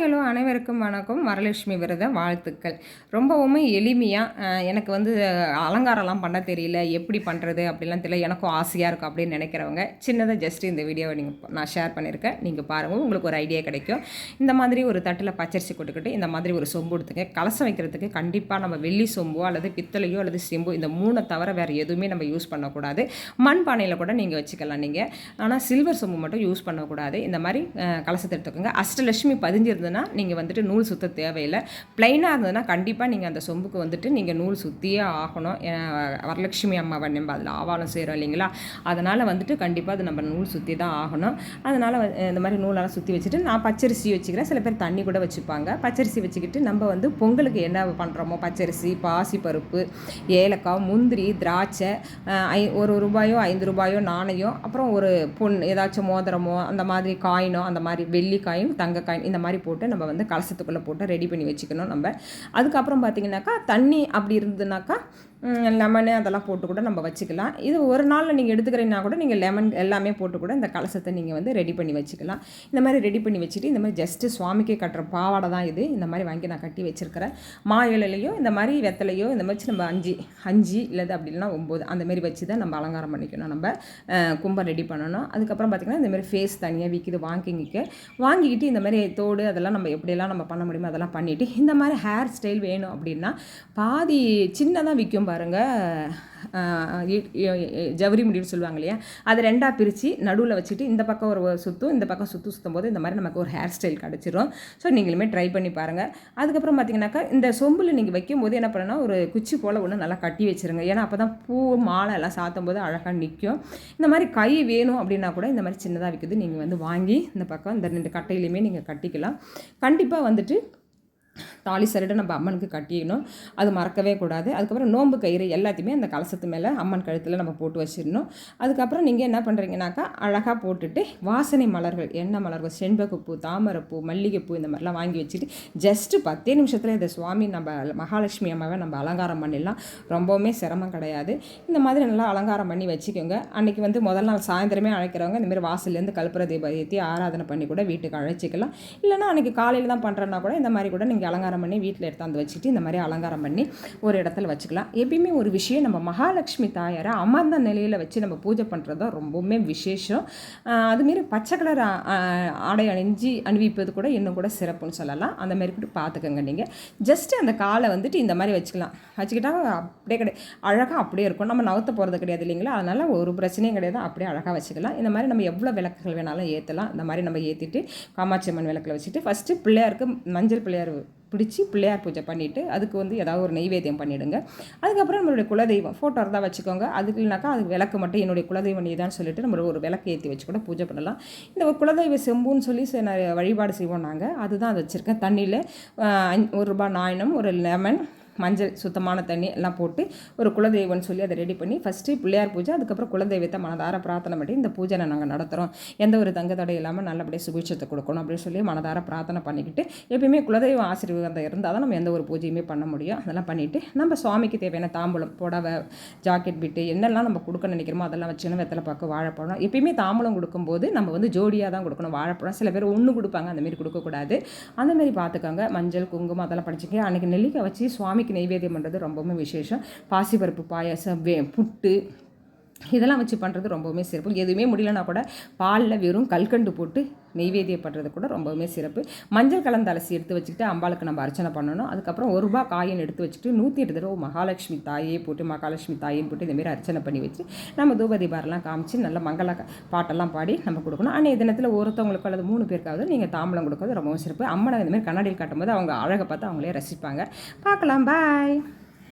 Hello அனைவருக்கும் வணக்கம். வரலட்சுமி விரத வாழ்த்துக்கள். ரொம்பவுமே எளிமையாக எனக்கு வந்து அலங்காரம்லாம் பண்ண தெரியல. எப்படி பண்ணுறது அப்படிலாம் தெரியல. எனக்கும் ஆசையாக இருக்கும் அப்படின்னு நினைக்கிறவங்க சின்னதாக ஜஸ்ட் இந்த வீடியோவை நீங்கள் நான் ஷேர் பண்ணியிருக்கேன் நீங்கள் பாருங்கள் உங்களுக்கு ஒரு ஐடியா கிடைக்கும். இந்த மாதிரி ஒரு தட்டில் பச்சரிசி கொட்டுக்கிட்டு இந்த மாதிரி ஒரு சொம்பு எடுத்துங்க. கலசம் வைக்கிறதுக்கு கண்டிப்பாக நம்ம வெள்ளி சொம்போ அல்லது பித்தளையோ அல்லது செம்போ இந்த மூணை தவிர வேறு எதுவுமே நம்ம யூஸ் பண்ணக்கூடாது. மண் பானையில் கூட நீங்கள் வச்சுக்கலாம் நீங்கள் ஆனால் சில்வர் சொம்பு மட்டும் யூஸ் பண்ணக்கூடாது. இந்த மாதிரி கலசத்தை எடுத்துக்கோங்க. அஷ்டலட்சுமி இருந்ததுன்னா நீங்கள் வந்துட்டு நூல் சுத்த தேவையில்லை. ப்ளைனாக இருந்ததுன்னா கண்டிப்பாக நீங்கள் அந்த சொம்புக்கு வந்துட்டு நீங்கள் நூல் சுற்றியே ஆகணும். வரலட்சுமி அம்மாவை நம்ம அதில் ஆவாலம் செய்கிறோம் இல்லைங்களா? அதனால் வந்துட்டு கண்டிப்பாக அது நம்ம நூல் சுற்றி தான் ஆகணும். அதனால் இந்த மாதிரி நூலெல்லாம் சுற்றி வச்சுட்டு நான் பச்சரிசி வச்சுக்கிறேன். சில பேர் தண்ணி கூட வச்சுப்பாங்க. பச்சரிசி வச்சுக்கிட்டு நம்ம வந்து பொங்கலுக்கு என்ன பண்ணுறோமோ பச்சரிசி பாசி பருப்பு ஏலக்காய் முந்திரி திராட்சை ஐ ஒரு ரூபாயோ ஐந்து ரூபாயோ நாணயம் அப்புறம் ஒரு பொன் ஏதாச்சும் மோதிரமோ அந்த மாதிரி காயினோ அந்த மாதிரி வெள்ளி காயின் தங்க காயின் இந்த மாதிரி போட்டு நம்ம வந்து கலசத்துக்குள்ளே போட்டு ரெடி பண்ணி வச்சுக்கணும் நம்ம. அதுக்கப்புறம் பார்த்திங்கனாக்கா தண்ணி அப்படி இருந்ததுனாக்கா லெமனு அதெல்லாம் போட்டு கூட நம்ம வச்சுக்கலாம். இது ஒரு நாளில் நீங்கள் எடுத்துக்கிறீங்கன்னா கூட நீங்கள் லெமன் எல்லாமே போட்டு கூட இந்த கலசத்தை நீங்கள் வந்து ரெடி பண்ணி வச்சுக்கலாம். இந்த மாதிரி ரெடி பண்ணி வச்சுட்டு இந்த மாதிரி ஜஸ்ட்டு சுவாமிக்கே கட்டுற பாவாடை தான் இது. இந்த மாதிரி வாங்கி நான் கட்டி வச்சுருக்கிறேன். மா இலையிலையோ இந்த மாதிரி வெத்தலையோ இந்த மாதிரி நம்ம அஞ்சு அஞ்சு இல்லை அப்படி இல்லைனா ஒம்பது அந்த மாதிரி வச்சு தான் நம்ம அலங்காரம் பண்ணிக்கணும். நம்ம கும்பம் ரெடி பண்ணணும். அதுக்கப்புறம் பார்த்திங்கன்னா இந்த மாதிரி ஃபேஸ் தனியாக விற்கிது வாங்கிங்க வாங்கிக்கிட்டு இந்த மாதிரி தோடு அதெல்லாம் நம்ம எப்படியெல்லாம் நம்ம பண்ண முடியுமோ அதெல்லாம் பண்ணிவிட்டு இந்த மாதிரி ஹேர் ஸ்டைல் வேணும் அப்படின்னா பாதி சின்னதாக விற்கும் பாருங்கள் ஜவுரி முடிவுன்னு சொல்லுவாங்க இல்லையா? அதை ரெண்டாக பிரித்து நடுவில் வச்சுட்டு இந்த பக்கம் ஒரு சுற்றும் இந்த பக்கம் சுற்று சுற்றும் போது இந்த மாதிரி நமக்கு ஒரு ஹேர் ஸ்டைல் கிடச்சிரும். ஸோ நீங்களுமே ட்ரை பண்ணி பாருங்கள் அதுக்கப்புறம் பார்த்தீங்கன்னாக்கா இந்த சொம்பில் நீங்கள் வைக்கும்போது என்ன பண்ணணும்னா ஒரு குச்சி போல் ஒன்று நல்லா கட்டி வச்சுருங்க. ஏன்னா அப்போ தான் பூ மாலை எல்லாம் சாத்தும் போது அழகாக நிற்கும் இந்த மாதிரி கை வேணும் அப்படின்னா கூட இந்த மாதிரி சின்னதாக விற்குது நீங்கள் வந்து வாங்கி இந்த பக்கம் இந்த ரெண்டு கட்டையிலையுமே நீங்கள் கட்டிக்கலாம். கண்டிப்பாக வந்துட்டு தாலி சரடு நம்ம அம்மனுக்கு கட்டிடணும். அது மறக்கவே கூடாது. அதுக்கப்புறம் நோம்பு கயிறு எல்லாத்தையுமே அந்த கலசத்து மேலே அம்மன் கழுத்தில் நம்ம போட்டு வச்சிடணும். அதுக்கப்புறம் நீங்கள் என்ன பண்ணுறீங்கனாக்கா அழகாக போட்டுட்டு வாசனை மலர்கள் எண்ணெய் மலர்கள் செண்பகப்பூ தாமரைப்பூ மல்லிகைப்பூ இந்த மாதிரிலாம் வாங்கி வச்சுட்டு ஜஸ்ட்டு பத்தே நிமிஷத்தில் இந்த சுவாமி நம்ம மகாலட்சுமி அம்மாவை நம்ம அலங்காரம் பண்ணிடலாம். ரொம்பவுமே சிரமம் கிடையாது. இந்த மாதிரி நல்லா அலங்காரம் பண்ணி வச்சுக்கோங்க. அன்றைக்கி வந்து முதல் நாள் சாயந்தரமே அழைக்கிறவங்க இந்தமாதிரி வாசல்லேருந்து கல்புர தீபம் ஏற்றி ஆராதனை பண்ணி கூட வீட்டுக்கு அழைச்சிக்கலாம். இல்லைனா அன்றைக்கி காலையில் தான் பண்ணுறேன்னா கூட இந்த மாதிரி கூட நீங்கள் அலங்காரம் பண்ணி வீட்டில் எடுத்தாந்து வச்சுட்டு இந்த மாதிரி அலங்காரம் பண்ணி ஒரு இடத்துல வச்சுக்கலாம். எப்பயுமே ஒரு விஷயம் நம்ம மகாலட்சுமி தாயாரை அமர்ந்த நிலையில் வச்சு நம்ம பூஜை பண்ணுறது தான் ரொம்பவுமே விசேஷம். அதுமாரி பச்சை கலர் ஆடை அணிஞ்சு அணிவிப்பது கூட இன்னும் கூட சிறப்புன்னு சொல்லலாம். அந்த மாதிரி கூட பார்த்துக்கோங்க நீங்கள் ஜஸ்ட்டு அந்த காலை வந்துட்டு இந்த மாதிரி வச்சுக்கலாம். வச்சுக்கிட்டா அப்படியே கிடையாது அழகாக அப்படியே இருக்கும். நம்ம நகர்த்த போகிறது கிடையாது இல்லைங்களா? அதனால் ஒரு பிரச்சனையும் கிடையாது. அப்படியே அழகாக வச்சுக்கலாம். இந்த மாதிரி நம்ம எவ்வளோ விளக்குகள் வேணாலும் ஏற்றலாம் இந்த மாதிரி நம்ம ஏற்றிட்டு காமாட்சி அம்மன் விளக்கில் வச்சுட்டு ஃபஸ்ட்டு பிள்ளையாருக்கு மஞ்சள் பிள்ளையார் பிடிச்சி பிள்ளையார் பூஜை பண்ணிவிட்டு அதுக்கு வந்து ஏதாவது ஒரு நெய்வேத்தியம் பண்ணிவிடுங்க அதுக்கப்புறம் நம்மளுடைய குலதெய்வம் ஃபோட்டோ இருந்தால் வச்சுக்கோங்க. அதுக்கு இல்லைனாக்கா அது விளக்கு மட்டும் என்னுடைய குலதெய்வம் நீதான்னு சொல்லிட்டு நம்ம ஒரு விளக்கு ஏற்றி வச்சு கூட பூஜை பண்ணலாம். இந்த குலதெய்வ செம்புன்னு சொல்லி வழிபாடு செய்வோம் நாங்கள் அதுதான் அதை வச்சுருக்கேன். தண்ணியில் ஒரு ரூபாய் நாயனம் ஒரு லெமன் மஞ்சள் சுத்தமான தண்ணி எல்லாம் போட்டு ஒரு குலதெய்வம்னு சொல்லி அதை ரெடி பண்ணி ஃபஸ்ட்டு பிள்ளையார் பூஜை அதுக்கப்புறம் குலதெய்வத்தை மனதார பிரார்த்தனை பண்ணி இந்த பூஜை நாங்கள் நடத்துகிறோம் எந்த ஒரு தங்க தடை இல்லாமல் நல்லபடியாக சுபிட்சத்தை கொடுக்கணும் அப்படின்னு சொல்லி மனதார பிரார்த்தனை பண்ணிக்கிட்டு எப்பயுமே குலதெய்வம் ஆசீர்வாதம் இருந்தால் தான் நம்ம எந்த ஒரு பூஜையுமே பண்ண முடியும். அதெல்லாம் பண்ணிவிட்டு நம்ம சுவாமிக்கு தேவையான தாம்பூலம் புடவை ஜாக்கெட் பிட்டு என்னெல்லாம் நம்ம கொடுக்க நினைக்கிறோமோ அதெல்லாம் வச்சு வெத்தலை பார்க்க வாழைப்பழம் எப்பயுமே தாம்பூலம் கொடுக்கும்போது நம்ம வந்து ஜோடியாக தான் கொடுக்கணும். வாழைப்பழம் சில பேர் ஒன்று கொடுப்பாங்க அந்தமாரி கொடுக்கக்கூடாது. அந்தமாரி பார்த்துக்கோங்க. மஞ்சள் குங்குமம் அதெல்லாம் படிச்சுக்க அன்றைக்கி நெல்லிக்காய் வச்சு சுவாமிக்கு சாமிக்கு நைவேத்தியம் பண்ணுறது ரொம்பவும் விசேஷம். பாசிப்பருப்பு பாயாசம் வே புட்டு இதெல்லாம் வச்சு பண்ணுறது ரொம்பவுமே சிறப்பு. எதுவுமே முடியலனா கூட பாலில் வெறும் கல்கண்டு போட்டு நெய்வேத்தியப்படுறது கூட ரொம்பவுமே சிறப்பு. மஞ்சள் கலந்த அலசி எடுத்து வச்சுக்கிட்டு அம்பாளுக்கு நம்ம அர்ச்சனை பண்ணணும். அதுக்கப்புறம் ஒரு ரூபா காயின் எடுத்து வச்சுட்டு நூற்றி எட்டு தடவை மகாலட்சுமி தாயே போட்டு மகாலட்சுமி தாயின்னு போட்டு இந்தமாரி அர்ச்சனை பண்ணி வச்சு நம்ம தூபதீபாரெலாம் காமிச்சு நல்ல மங்கள பாட்டெல்லாம் பாடி நம்ம கொடுக்கணும். ஆனால் தினத்தில் ஒருத்தவங்களுக்கு அல்லது மூணு பேருக்காவது நீங்கள் தாம்பளம் கொடுக்கறது ரொம்பவும் சிறப்பு. அம்மனை இந்தமாதிரி கண்ணாடியில் காட்டும்போது அவங்க அழகை பார்த்து அவங்களே ரசிப்பாங்க. பார்க்கலாம். பாய்.